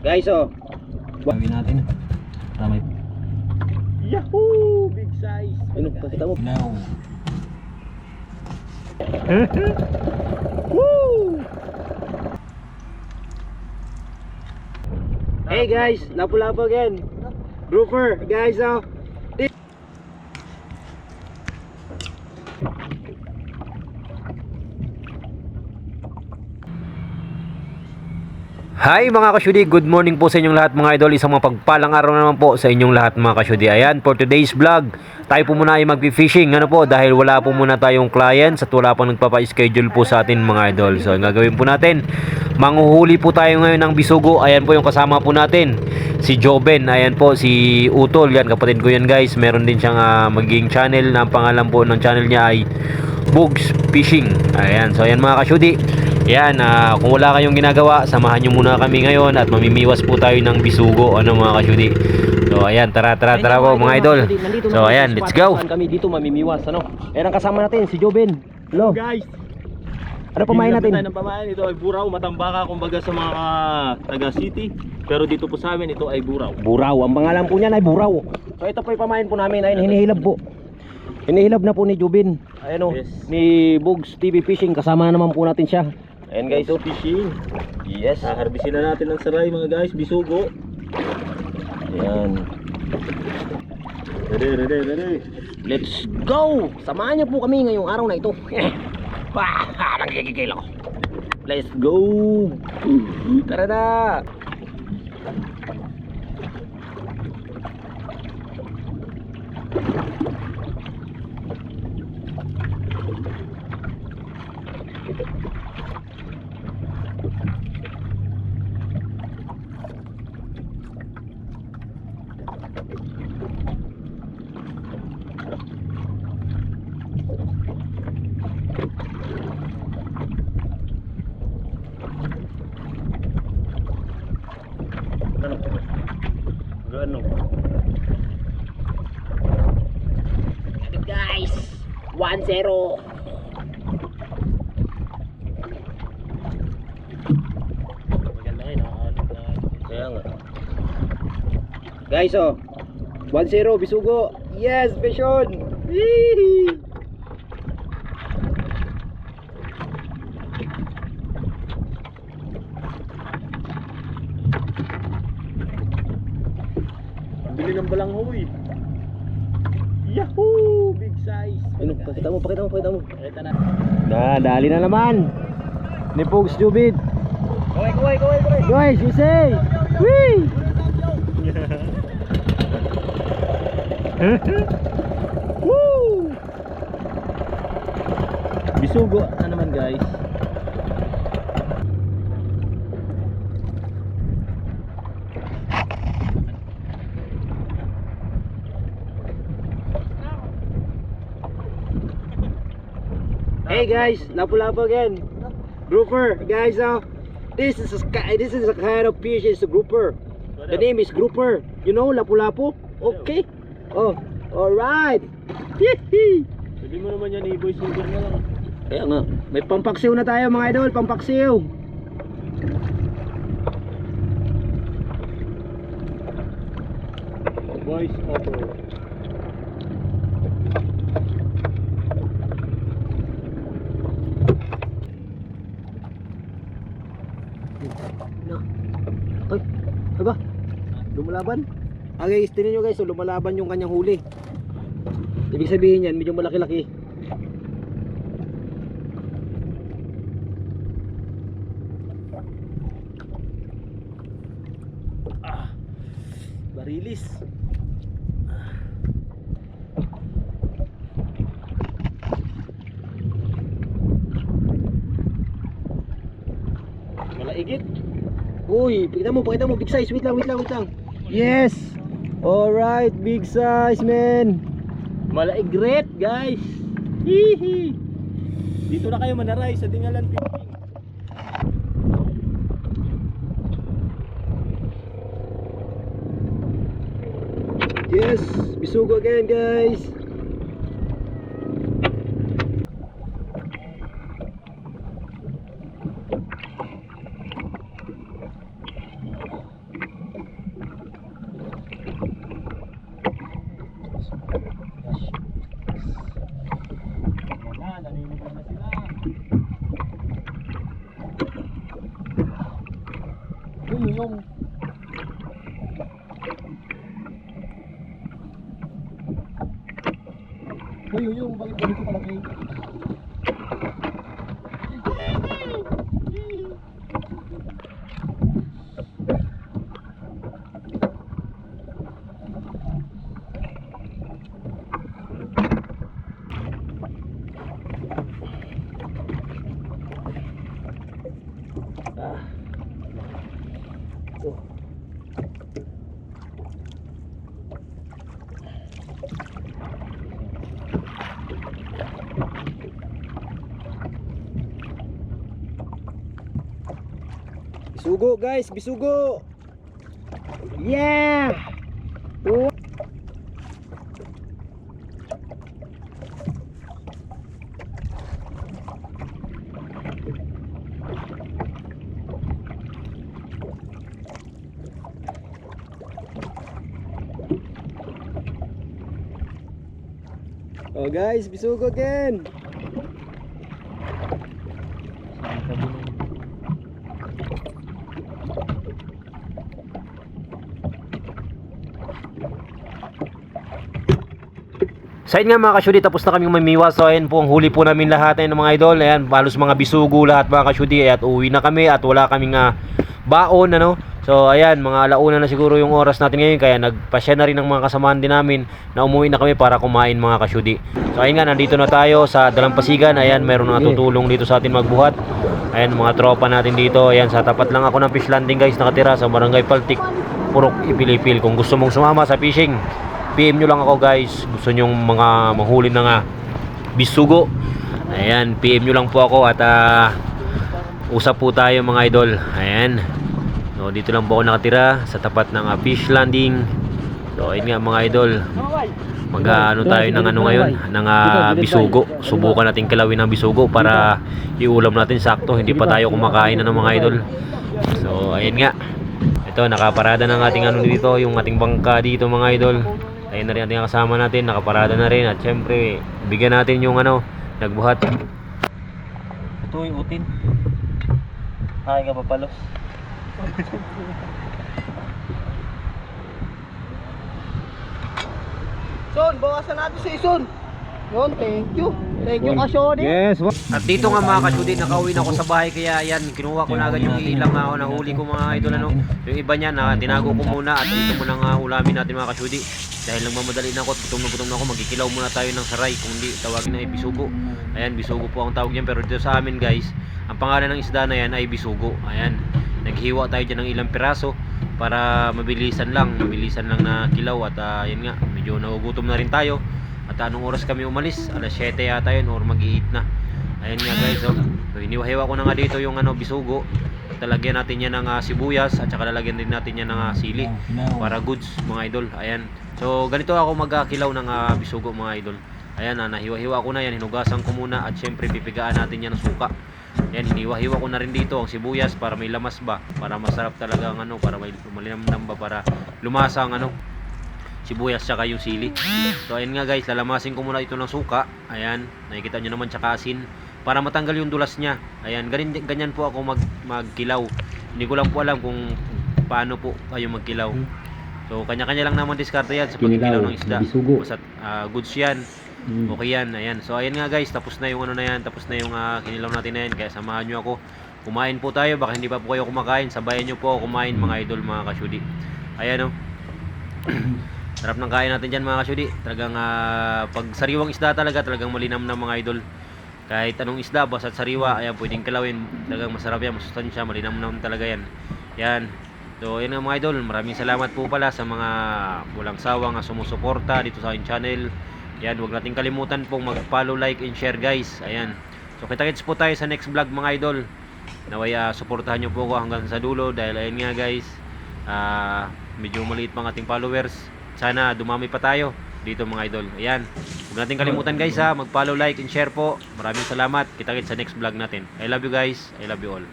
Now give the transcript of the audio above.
Guys, oh. Gawin natin. Para may Yahoo! Big size. Ano, pakita mo. now. Woo! Hey guys, lapu-lapu again. Grouper, guys, oh. Hi mga kasyudi, good morning po sa inyong lahat mga idol. Isang mga pagpalang araw naman po sa inyong lahat mga kasyudi. Ayan, for today's vlog Tayo po muna ay magpi-fishing Ano po, dahil wala po muna tayong clients At wala pang nagpapa-schedule po sa atin mga idol. So, ang gagawin po natin Manguhuli po tayo ngayon ng bisugo. Ayan po yung kasama po natin Si Joben, ayan po, si Utol. Yan, kapatid ko yan guys. Meron din siyang ah, magiging channel Na ang pangalan po ng channel niya ay Bugs Fishing. Ayan, so ayan mga kasyudi yan, ah, kung wala kayong ginagawa, samahan nyo muna kami ngayon at mamimiwas po tayo ng bisugo, ano mga kasyudi. So ayan, tara tara tara po mga idol. So ayan, let's go. Kami dito mamimiwas, ano? Ayan ang kasama natin, si Joben. Hello. Guys, Ano pamain natin? Tayo ng pamain. Ito ay buraw, matambaka kumbaga sa mga taga city. Pero dito po sa amin, ito ay buraw. Buraw. Ang pangalan po niyan ay Buraw. So ito po yung pamain po namin. Ayun, hinihilab po. Hinihilab na po ni Jubin. Ayan o. Yes. Ni Bugs TV Fishing. Kasama naman po natin siya. Ayan guys. Ito fishing. Yes. Haharbisin na natin ng saray mga guys, bisugo. Ayan. Ready, ready, ready. Let's go! Samahan niyo po kami ngayong araw na ito. Wah! Nagkikikil ako. Let's go! Tara na! 1-0! Maganda yun. Kaya nga. Guys, oh. 1-0, bisugo. Yes, Bishon! Yee! Bili ng balanghoy. Yahoo! Big size. Ano, pakita mo, pakita mo, pakita mo. Ito na. Dali na naman. Ni Pogs Jubid. Kaway, kaway, kaway, kaway. Guys, you say! Whee! Woo! Bisugo na naman guys. Hey guys, lapu-lapu again. Grouper, guys, oh. This is a this is a kind of fish. It's a grouper. The name is grouper. You know, lapu-lapu. Okay. Oh, all right. Pwede mo naman yan i-voice over na lang. Kaya nga, may pampaksiw na tayo mga idol, pampaksiw. Voice over. No. Ay, ay ba? Lumalaban? Ah guys, tinan nyo guys, so lumalaban yung kanyang huli. Ibig sabihin yan, medyo malaki-laki. Barilis. Malaigit. Uy, pakita mo, pakita mo, big size. Wait lang, wait lang, wait lang. Yes! Alright, big size, man. Malaigret, guys. Hihi. Dito na kayo manaray sa Dingalan Fishing. Yes, bisugo again, guys. Yung, yung. Uy, yung, yung, bakit ganito kalaki? Bisugo guys, bisugo. Yeah! Oh. Oh guys, bisugo again. Sa nga mga kasyudi, tapos na kaming mamiwas. So ayan po, ang huli po namin lahat ayun, mga idol. Ayan, halos mga bisugo lahat mga kasyudi. At uwi na kami at wala kaming ah, baon, ano. So ayan, mga alauna na siguro yung oras natin ngayon. Kaya nagpasya na rin ng mga kasamaan din namin na umuwi na kami para kumain mga kasyudi. So ayun nga, nandito na tayo sa Dalampasigan. Ayan, meron na tutulong dito sa atin magbuhat. Ayan, mga tropa natin dito. Ayan, sa tapat lang ako ng fish landing guys, nakatira sa Barangay Paltik, Purok, Ipilipil. Kung gusto mong sumama sa fishing, PM nyo lang ako guys. Gusto nyong mga manghuli na nga bisugo. Ayan, PM nyo lang po ako at ah, usap po tayo mga idol. Ayan. So, dito lang po ako nakatira sa tapat ng ah, fish landing. So, ayun nga mga idol. Mag ah, ano tayo ng ano ngayon, ng ah, bisugo. Subukan natin kilawin ng bisugo para iulam natin sakto. Hindi pa tayo kumakain na ng mga idol. So, ayun nga. Ito, nakaparada ng ating ano dito, yung ating bangka dito mga idol. Ayun na rin ating kasama natin, nakaparada na rin. At syempre, bigyan natin yung ano, nagbuhat. Ito yung utin. Ay ka papalos. Son, bawasan natin si Son. Yun, thank you. Thank you, Kasyodi. Yes, At dito nga mga kasudin, nakauwi na ako sa bahay kaya yan, kinuha ko na agad yung ilang ako na huli ko mga idol ano. Yung iba niya na tinago ko muna at dito ko na nga ulamin natin mga kasudi. Dahil nagmamadali na ako at gutom na gutom na ako, magkikilaw muna tayo ng saray kung hindi tawagin na ay bisugo. Ayan, bisugo po ang tawag niyan pero dito sa amin guys, ang pangalan ng isda na yan ay bisugo. Ayan, naghiwa tayo dyan ng ilang piraso para mabilisan lang, mabilisan lang na kilaw at ah, yan nga, medyo nagugutom na rin tayo. At anong oras kami umalis? Alas 7 yata yun or mag-8 na. Ayan nga guys, oh. So hiniwa ko na nga dito yung ano bisugo. Talagyan natin yan ng ah, sibuyas at saka lalagyan din natin yan ng ah, sili para goods mga idol. Ayan. So ganito ako magkilaw ng ah, bisugo mga idol. Ayan na nahiwa-hiwa ko na yan, hinugasan ko muna at syempre pipigaan natin yan ng suka. Ayan, hiniwa-hiwa ko na rin dito ang sibuyas para may lamas ba, para masarap talaga ang ano, para may malinamnam ba para lumasa ang ano, sibuyas tsaka yung sili. So ayun nga guys, lalamasin ko muna ito ng suka. Ayan, nakikita nyo naman tsaka asin para matanggal yung dulas niya. Ayan, ganyan, ganyan po ako mag, magkilaw. Hindi ko lang po alam kung paano po kayo magkilaw. So kanya-kanya lang naman diskarte yan sa pagkikilaw ng isda. Basta ah, goods yan. Okay yan, ayan. So ayan nga guys, tapos na yung ano na yan, tapos na yung ah, kinilaw natin na yan. Kaya samahan nyo ako. Kumain po tayo, baka hindi pa po kayo kumakain. Sabayan nyo po ako kumain mga idol, mga kasyudi. Ayan oh. Sarap ng kain natin dyan mga kasyudi. Talagang ah, pag sariwang isda talaga, talagang malinam na mga idol. Kahit anong isda, basta sariwa, ayan, pwedeng kalawin. Talagang masarap yan, masustansya, malinam na talaga yan. Yan. So, yan nga mga idol. Maraming salamat po pala sa mga walang sawa nga sumusuporta dito sa aking channel. Yan, huwag nating kalimutan pong mag-follow, like, and share guys. Ayan. So, kita-kits po tayo sa next vlog mga idol. Naway, ah, suportahan nyo po ako hanggang sa dulo dahil ayun nga guys, ah, medyo maliit pang ating followers. Sana dumami pa tayo dito mga idol. Ayan. Huwag natin kalimutan guys ha, mag-follow, like, and share po. Maraming salamat. Kita-kits sa next vlog natin. I love you guys. I love you all.